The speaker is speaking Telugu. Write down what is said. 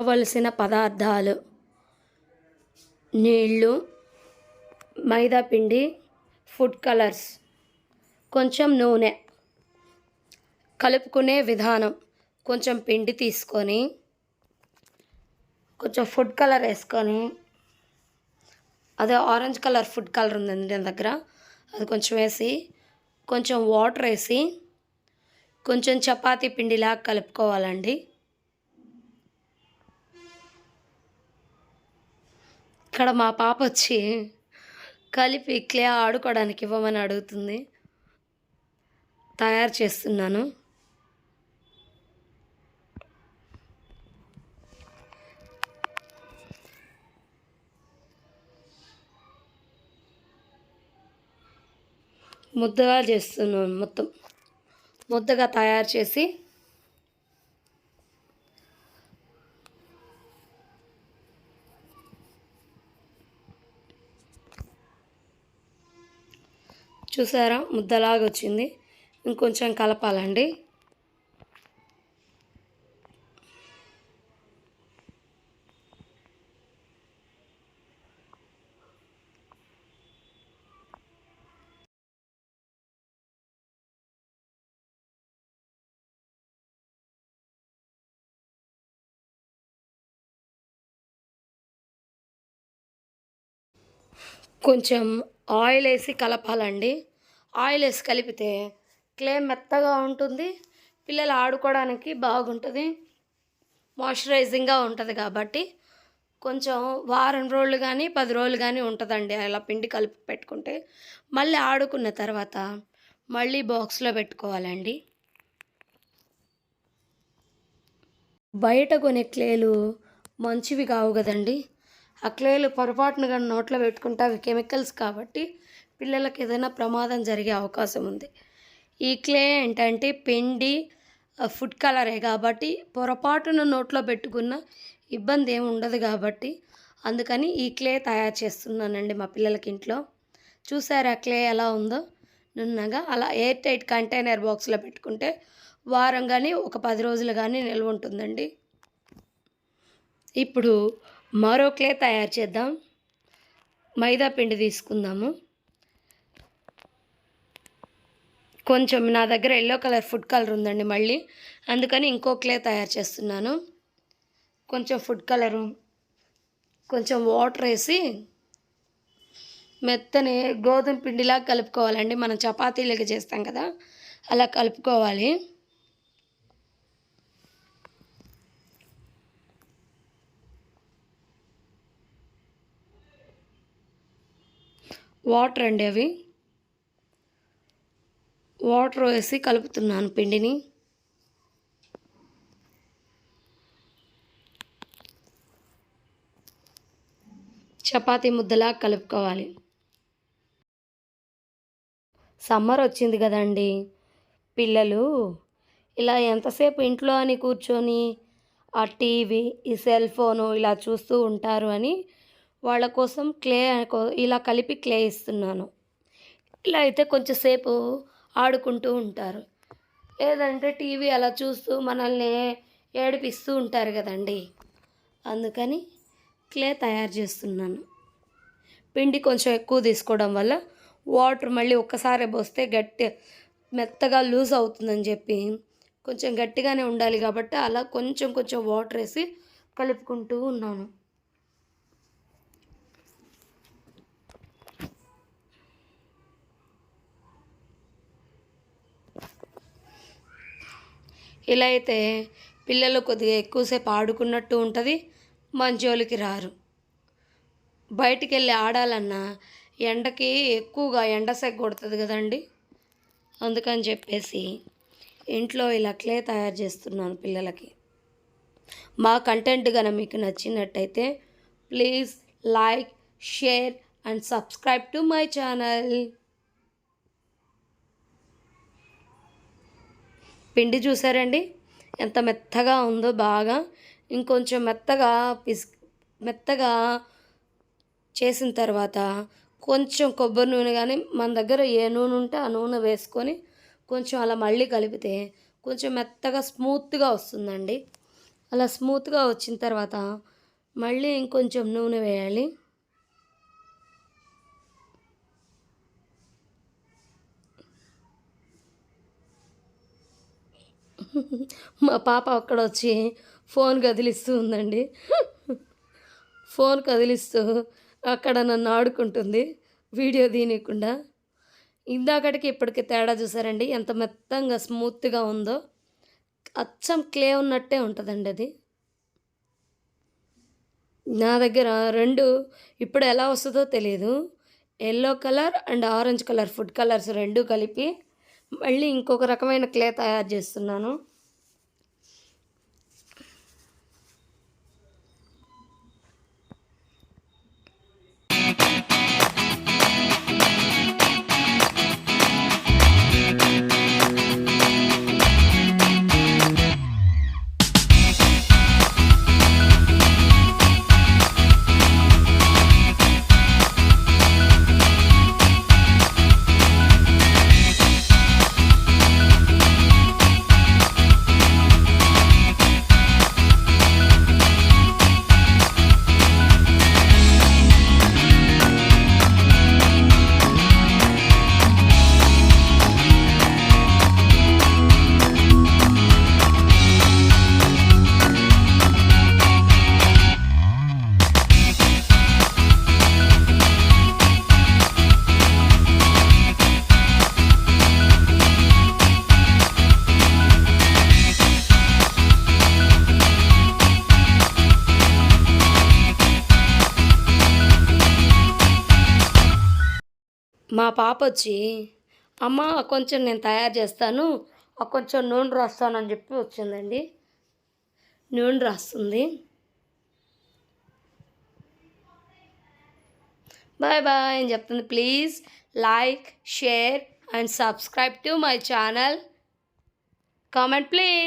కావలసిన పదార్థాలు. నీళ్ళు మైదా పిండి ఫుడ్ కలర్స్ కొంచెం నూనె. కలుపుకునే విధానం కొంచెం పిండి తీసుకొని కొంచెం ఫుడ్ కలర్ వేసుకొని అదే ఆరెంజ్ కలర్ ఫుడ్ కలర్ ఉందండి నా దగ్గర. అది కొంచెం వేసి కొంచెం వాటర్ వేసి కొంచెం చపాతీ పిండిలా కలుపుకోవాలండి. ఇక్కడ మా పాప వచ్చి కలిపి క్లే ఆడుకోవడానికి ఇవ్వమని అడుగుతుంది. తయారు చేస్తున్నాను. ముద్దగా చేస్తున్నాను మొత్తం. ముద్దగా తయారు చేసి చూసారా? ముద్దలాగా వచ్చింది. ఇంకొంచెం కలపాలండి. కొంచెం ఆయిల్ వేసి కలపాలండి. ఆయిల్ వేసి కలిపితే క్లే మెత్తగా ఉంటుంది. పిల్లలు ఆడుకోవడానికి బాగుంటుంది. మాయిశ్చరైజింగ్గా ఉంటుంది కాబట్టి కొంచెం వారం రోజులు కానీ పది రోజులు కానీ ఉంటుందండి. అలా పిండి కలిపి పెట్టుకుంటే మళ్ళీ ఆడుకున్న తర్వాత మళ్ళీ బాక్స్లో పెట్టుకోవాలండి. బయట కొనే క్లేలు మంచివి కావు కదండి. ఆ క్లేలు పొరపాటున కానీ నోట్లో పెట్టుకుంటే అవి కెమికల్స్ కాబట్టి పిల్లలకి ఏదైనా ప్రమాదం జరిగే అవకాశం ఉంది. ఈ క్లే ఏంటంటే పిండి ఫుడ్ కలరే కాబట్టి పొరపాటున నోట్లో పెట్టుకున్న ఇబ్బంది ఏమి ఉండదు కాబట్టి అందుకని ఈ క్లే తయారు చేస్తున్నానండి మా పిల్లలకి ఇంట్లో. చూసారా క్లే ఎలా ఉందో? నున్నగా అలా ఎయిర్ టైట్ కంటైనర్ బాక్స్లో పెట్టుకుంటే వారం కానీ ఒక పది రోజులు కానీ నిల్వ ఉంటుందండి. ఇప్పుడు మరో క్లే తయారు చేద్దాం. మైదా పిండి తీసుకుందాము. కొంచెం నా దగ్గర ఎల్లో కలర్ ఫుడ్ కలర్ ఉందండి మళ్ళీ. అందుకని ఇంకో క్లే తయారు చేస్తున్నాను. కొంచెం ఫుడ్ కలరు కొంచెం వాటర్ వేసి మెత్తని గోధుమ పిండిలా కలుపుకోవాలండి. మనం చపాతీలకి చేస్తాం కదా అలా కలుపుకోవాలి. వాటర్ అండి అవి. వాటర్ వేసి కలుపుతున్నాను పిండిని. చపాతీ ముద్దలా కలుపుకోవాలి. సమ్మర్ వచ్చింది కదండి. పిల్లలు ఇలా ఎంతసేపు ఇంట్లో అని కూర్చొని ఆ టీవీ ఈ సెల్ ఫోను ఇలా చూస్తూ ఉంటారు అని వాళ్ళ కోసం క్లే ఇలా కలిపి క్లే ఇస్తున్నాను. ఇలా అయితే కొంచెంసేపు ఆడుకుంటూ ఉంటారు. లేదంటే టీవీ అలా చూస్తూ మనల్ని ఏడిపిస్తూ ఉంటారు కదండి. అందుకని క్లే తయారు చేస్తున్నాను. పిండి కొంచెం ఎక్కువ తీసుకోవడం వల్ల వాటర్ మళ్ళీ ఒక్కసారి పోస్తే గట్టి మెత్తగా లూజ్ అవుతుందని చెప్పి కొంచెం గట్టిగానే ఉండాలి కాబట్టి అలా కొంచెం కొంచెం వాటర్ వేసి కలుపుకుంటూ ఉన్నాను. ఇలా అయితే పిల్లలు కొద్దిగా ఎక్కువసేపు ఆడుకున్నట్టు ఉంటుంది మంచోళ్ళకి రారు. బయటికి వెళ్ళి ఆడాలన్నా ఎండకి ఎక్కువగా ఎండ కొడుతుంది కదండి. అందుకని చెప్పేసి ఇంట్లో ఇలా క్లే తయారు చేస్తున్నాను పిల్లలకి. మా కంటెంట్ కనుక మీకు నచ్చినట్టయితే please like share and subscribe to my channel. పిండి చూసారండి? ఎంత మెత్తగా ఉందో బాగా. ఇంకొంచెం మెత్తగా పిస్ మెత్తగా చేసిన తర్వాత కొంచెం కొబ్బరి నూనె కానీ మన దగ్గర ఏ నూనె ఉంటే ఆ నూనె వేసుకొని కొంచెం అలా మళ్ళీ కలిపితే కొంచెం మెత్తగా స్మూత్గా వస్తుందండి. అలా స్మూత్గా వచ్చిన తర్వాత మళ్ళీ ఇంకొంచెం నూనె వేయాలి. మా పాప అక్కడ వచ్చి ఫోన్ కదిలిస్తూ ఉందండి. ఫోన్ కదిలిస్తూ అక్కడ నన్ను ఆడుకుంటుంది. వీడియో తీయకుండా ఇందాకటికి ఇప్పటికి తేడా చూసారండి. ఎంత మెత్తంగా స్మూత్గా ఉందో. అచ్చం క్లే ఉన్నట్టే ఉంటుందండి అది. నా దగ్గర రెండు ఇప్పుడు ఎలా వస్తుందో తెలియదు yellow colour and orange colour food colours రెండు కలిపి మళ్ళీ ఇంకొక రకమైన క్లే తయారు చేస్తున్నాను. మా పాప వచ్చి అమ్మ కొంచెం నేను తయారు చేస్తాను. కొంచెం నూనె రాస్తానని చెప్పి వచ్చిందండి. నూనె రాస్తుంది. బాయ్ బాయ్ అని చెప్తుంది. Please like share and subscribe to my channel. Comment please.